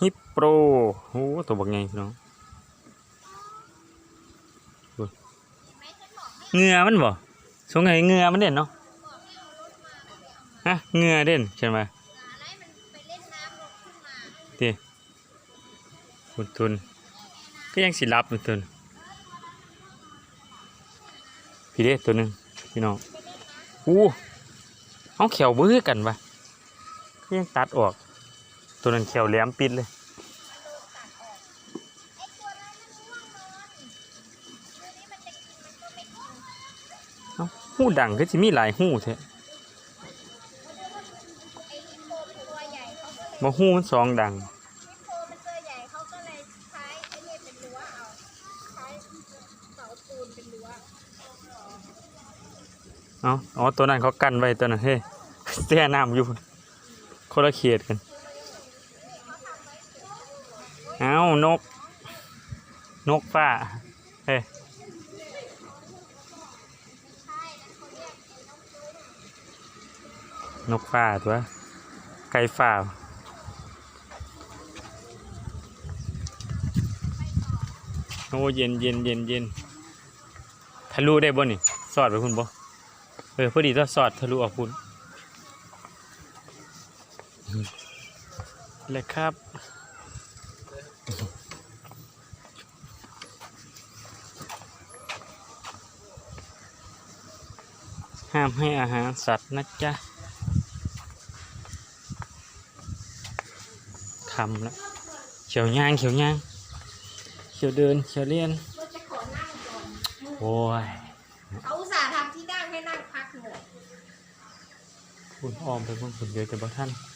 ฮิปโปรโอ้ตัวบักไงพี่น้องเงือมันบ่สงสัยเงือมันเด่นเนาะฮะเงือเด่นใช่ไหมอะไรมันไปเล่นน้ำลงขึ้นมาที่คุนทุนก็ยังสิรับอยู่ตุนพี่เด้ตัวหนึ่งพี่น้องอู้เอาเขียวบื้อกันปะก็ยังตัดออก ตัวนั้นเขียวแหลมปิดเลยไอ้ตัวนั้นมันง่วงนอนตัวนี้มันจะหูดังก็จะมีหลายหูแท้ไอ้ฮิปโปมันตัวใหญ่เขาก็เลยมหูมันสองดังเอาอ๋อ ตัวนั้นเขากันไว้ตัวนั้นเฮ้ยแช่น้ำอยู่คนละเขตกัน เอานก นกฟ้าเฮ้ยใช่แล้วเขาเรียกไอ้นกยุงนกฟ้าตัว ไก่ฟ้าโอ้เย็นเย็นเย็นเย็นทะลุได้บ่นี่ สอดไปคุณบ่เออพอดีต้องสอดทะลุออกคุณเลยครับ ห้ามให้อาหารสัตว์นะจ๊ะคำแล้วเขียวย่างเขียวย่างเขียวเดินเขียวเลียนเราจะขอนั่งก่อนโอ้ยเขาอุตส่าห์ทำที่นั่งให้นั่งพักเหนื่อยคุณออมไปเบิ่งคนเดียวจะบ่ท่านเ